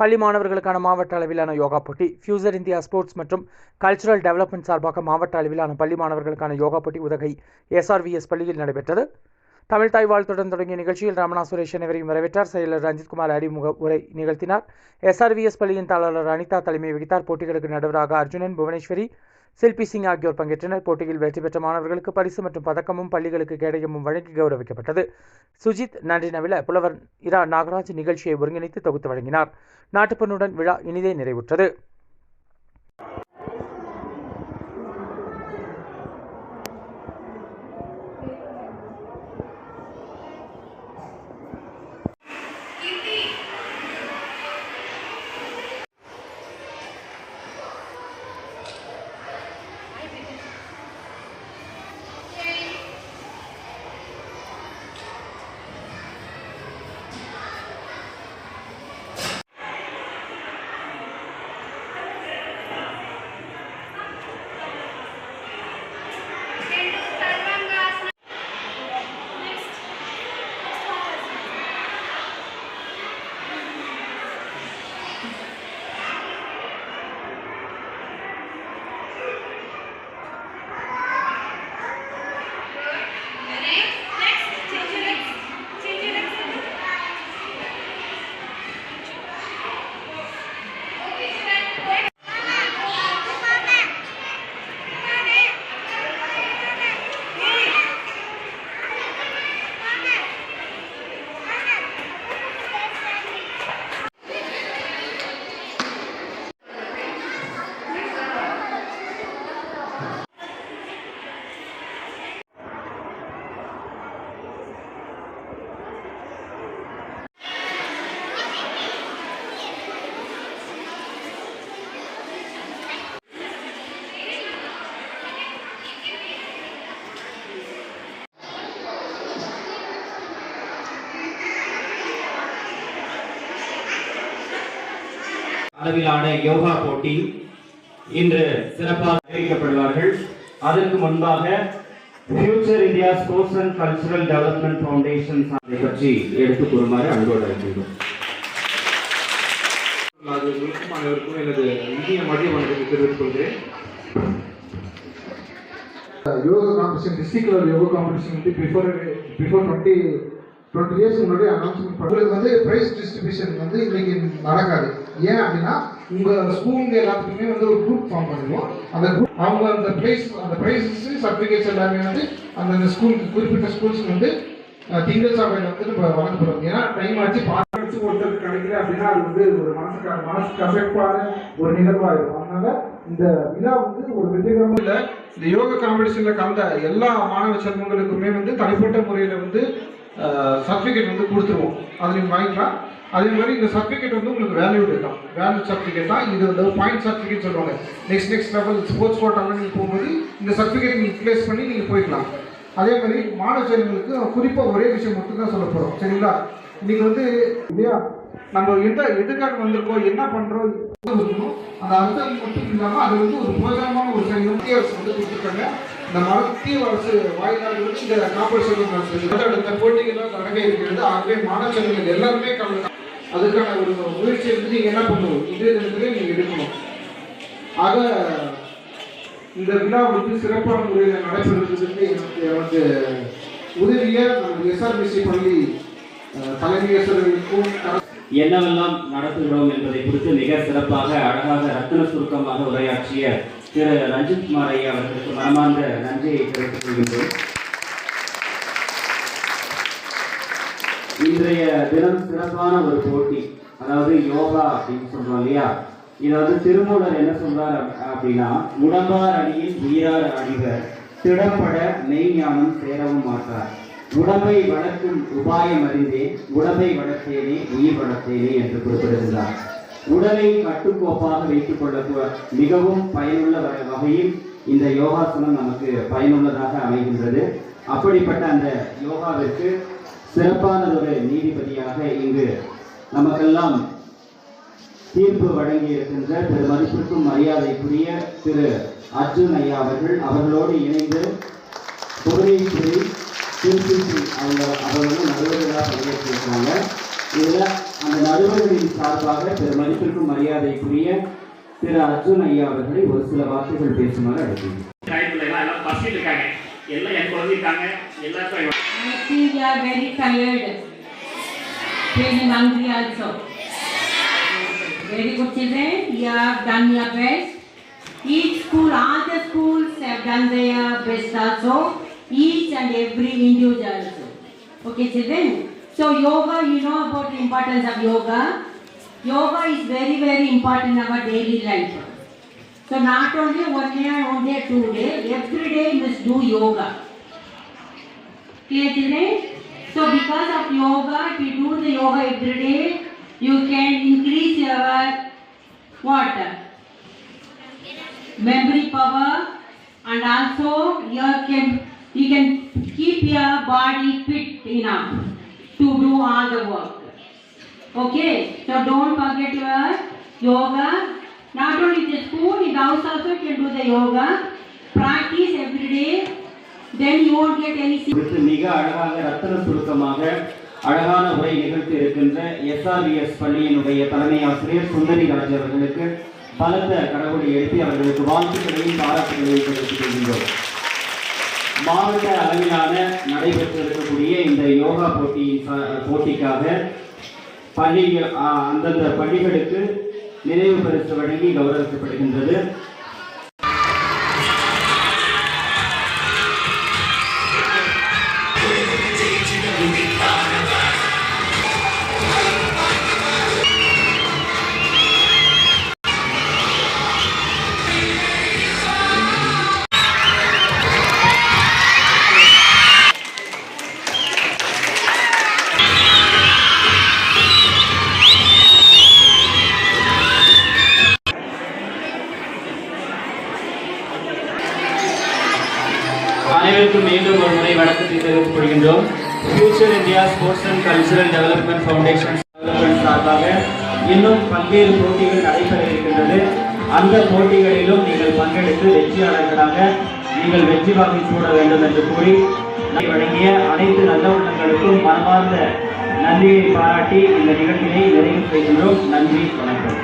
பள்ளி மாணவர்களுக்கான மாவட்ட அளவிலான யோகா போட்டி ஃபியூசர் இந்தியா ஸ்போர்ட்ஸ் மற்றும் கல்ச்சுரல் டெவலப்மெண்ட் சார்பாக மாவட்ட அளவிலான பள்ளி மாணவர்களுக்கான யோகா போட்டி உதகை எஸ்ஆர்விஎஸ் பள்ளியில் நடைபெற்றது. தமிழ் தாய் வாழ்த்துடன் தொடங்கிய நிகழ்ச்சியில் ரமணா சுரேஷ் அனைவரையும் வரவேற்றார். செயலர் ரஞ்சித்குமார் அறிமுக உரை நிகழ்த்தினார். எஸ்ஆர்விஎஸ் பள்ளியின் தாளர் அனிதா தலைமை வகித்தார். போட்டிகளுக்கு நடுவராக அர்ஜுனன் புவனேஸ்வரி செல்பி சிங் ஆகியோர் பங்கேற்றனர். போட்டியில் வெற்றி பெற்ற மாணவர்களுக்கு பரிசு மற்றும் பதக்கமும் பள்ளிகளுக்கு கேடயமும் வழங்கி கௌரவிக்கப்பட்டது. சுஜித் நன்றி நவில புலவர் இரா நாகராஜ் நிகழ்ச்சியை ஒருங்கிணைத்து தொகுத்து வழங்கினார். நாட்டுப்பண்ணுடன் விழா இனிதே நிறைவுற்றது. அளவிலான யோகா போட்டி இன்று சிறப்பாக அறிவிக்கப்படுவார்கள். அதற்கு முன்பாக future India sports and cultural development foundation அதை பற்றி எடுத்துக் கூறுமாறு அன்போடு அழைக்கின்றோம். உங்களுக்கும் அனைவருக்கும் எனது இந்திய மதிய வணக்கத்தை தெரிவித்துக் கொள்கிறேன். Yoga competition district level yoga competition வந்து before before twenty twenty years முன்னாடி அனௌன்ஸ்மெண்ட் உங்களுக்கு வந்து ப்ரைஸ் டிஸ்ட்ரிபியூஷன் வந்து இன்னைக்கு நடக்காது. ஏன் அப்படின்னா உங்கள் ஸ்கூலுங்க எல்லாத்துக்குமே வந்து ஒரு குரூப் ஃபார்ம் பண்ணுவோம் அந்த குரூப் அவங்க அந்த ப்ரைஸ் அந்த ப்ரைஸஸ் சர்டிஃபிகேட்ஸ் எல்லாமே வந்து அந்தந்த ஸ்கூலுக்கு குறிப்பிட்ட ஸ்கூல்ஸ்க்கு வந்து திங்கள் சபையில் வந்து நம்ம வழங்க போகிறோம் ஏன்னா டைம் ஆச்சு பார்த்து ஒருத்தர் கிடைக்கல அப்படின்னா அது வந்து ஒரு மனசுக்கு மனசுக்கு அஃபெக்டான ஒரு நிகழ்வாயிரும் அதனால இந்த விழா வந்து ஒரு வெற்றிகரமாக இல்லை இந்த யோகா காம்படிஷனில் கலந்த எல்லா மாணவ செல்வங்களுக்குமே வந்து தனிப்பட்ட முறையில் வந்து சர்டிஃபிகேட் வந்து கொடுத்துருவோம். அதை நீங்கள் வாங்கிக்கலாம். அதே மாதிரி இந்த சர்டிஃபிகேட் வந்து உங்களுக்கு வேல்யூட் இருக்கும் வேல்யூ சர்டிஃபிகேட் தான் இது வந்து பாயிண்ட் சர்டிஃபிகேட் சொல்லுவாங்க. நெக்ஸ்ட் நெக்ஸ்ட் லெவல் ஸ்போர்ட்ஸ் கோட்டாங்க நீங்கள் போகும்போது இந்த சர்டிஃபிகேட் நீங்கள் ப்ளேஸ் பண்ணி நீங்கள் போய்க்கலாம். அதே மாதிரி மாணவர்களுக்கு குறிப்பாக ஒரே விஷயம் மட்டும் தான் சொல்ல போகிறோம் சரிங்களா? நீங்கள் வந்து இல்லையா? நம்ம எந்த எதுக்காக வந்திருக்கோம் என்ன பண்ணுறோம் இருக்கணும் அந்த அர்த்தம் மட்டும் இல்லாமல் அது வந்து ஒரு போதமான ஒரு செயல் வந்து கொடுத்துருக்காங்க. இந்த மத்திய அரசு வாயிலாக வந்து இந்த காப்பீடு நடத்துறது போட்டிகள்லாம் நடக்க இருக்கிறது. ஆகவே மாணவர்கள் எல்லாருமே கலந்து அதுக்கான ஒரு முயற்சி வந்து நீங்கள் என்ன பண்ணணும்? இதே தினத்திலே நீங்கள் எடுக்கணும். ஆக இந்த விழா வந்து சிறப்பான முறையில் நடைபெறுவதற்கு எனக்கு எனக்கு உதவிய நமது எஸ்ஆர்பிசி பள்ளி அஹ், தலைமை என்னவெல்லாம் நடத்துகிறோம் என்பதை குறித்து மிக சிறப்பாக அழகாக ரத்தின சுருக்கமாக உரையாற்றிய திரு ரஞ்சித் குமார் ஐயா அவர்களுக்கு மனமார்ந்த நன்றியை தெரிவித்துக் கொள்கின்றோம் இன்றைய தினம் சிறப்பான ஒரு போட்டி அதாவது யோகா அப்படின்னு சொல்றோம் இல்லையா? இதை வந்து திருமூலர் என்ன சொல்றார் அப்படின்னா உடம்பார் அணியில் உயிரார் அணிவர் திடப்பட மெய்ஞானம் சேரவும் மாட்டார். உடம்பை வளர்க்கும் உபாயம் அறிந்தே உடம்பை வளர்த்தேனே உயிர் வளர்த்தேனே என்று குறிப்பிடுகிறார் உடலை கட்டுக்கோப்பாக வைத்துக் கொள்ள மிகவும் பயனுள்ள வகையில் இந்த யோகாசனம் நமக்கு பயனுள்ளதாக அமைகின்றது. அப்படிப்பட்ட அந்த யோகாவிற்கு சிறப்பானதொரு நீதிபதியாக இங்கு நமக்கெல்லாம் தீர்ப்பு வழங்கி இருக்கின்ற திரு மதிப்பிற்கும் மரியாதைக்குரிய திரு அர்ஜுன் ஐயா அவர்கள் அவர்களோடு இணைந்து புவனேஸ்வரி திருச்சி அவங்க அவர்களும் நல்லதாக பங்கேற்றிருக்கிறாங்க இதுல அந்த நடுவர்களின் சார்பாக திரு மதிப்பிற்கும் மரியாதைக்குரிய திரு அர்ஜுன் ஐயா அவர்களை ஒரு சில வார்த்தைகள் பேசுமாறு அழைக்கிறேன் டைம்ல எல்லாம் பசிட்டு இருக்காங்க எல்லாம் என் குழந்தை இருக்காங்க எல்லாருக்கும் I see you are very tired. Feeling hungry also. Very good children, you have done your best. Each school, all the schools have done their best also. Each and every individual also. Okay children? So yoga, you know about the importance of yoga. Yoga is very very important in our daily life. So not only one day, one day, two day, every day you must do yoga. Clear? So because of yoga, if you do the yoga every day, you can increase your what? Memory power and also you can you can keep your body fit enough to do all the work. Okay, so don't forget your yoga. Not only the school, in the house also you can do the yoga. Practice every day. Then you won't get any குறித்து மிக அழகாக ரத்தன சுருக்கமாக அழகான உரை நிகழ்த்தி இருக்கின்ற எஸ்ஆர்விஎஸ் பள்ளியினுடைய தலைமை ஆசிரியர் சுந்தரி ராஜ் அவர்களுக்கு பலத்த கடவுளை எழுப்பி அவர்களுக்கு வாழ்த்துக்களையும் பாராட்டுகளையும் தெரிவித்துக் கொள்கின்றோம் மாவட்ட அளவிலான நடைபெற்று இருக்கக்கூடிய இந்த யோகா போட்டி போட்டிக்காக பள்ளிகள் அந்தந்த பள்ளிகளுக்கு நினைவு பரிசு வழங்கி கௌரவிக்கப்படுகின்றது. அனைவருக்கும் மீண்டும் ஒரு முறை வணக்கத்தை தெரிவித்துக் கொள்கின்றோம். Future India sports and cultural development foundation development சார்பாக இன்னும் பல்வேறு போட்டிகள் நடைபெற இருக்கின்றது. அந்த போட்டிகளிலும் நீங்கள் பங்கெடுத்து வெற்றியாளர்களாக நீங்கள் வெற்றி வாங்கி சூட வேண்டும் என்று கூறி வழங்கிய அனைத்து நல்ல உள்ளங்களுக்கும் மனமார்ந்த நன்றியை பாராட்டி இந்த நிகழ்ச்சியை நிறைவு செய்கின்றோம். நன்றி வணக்கம்.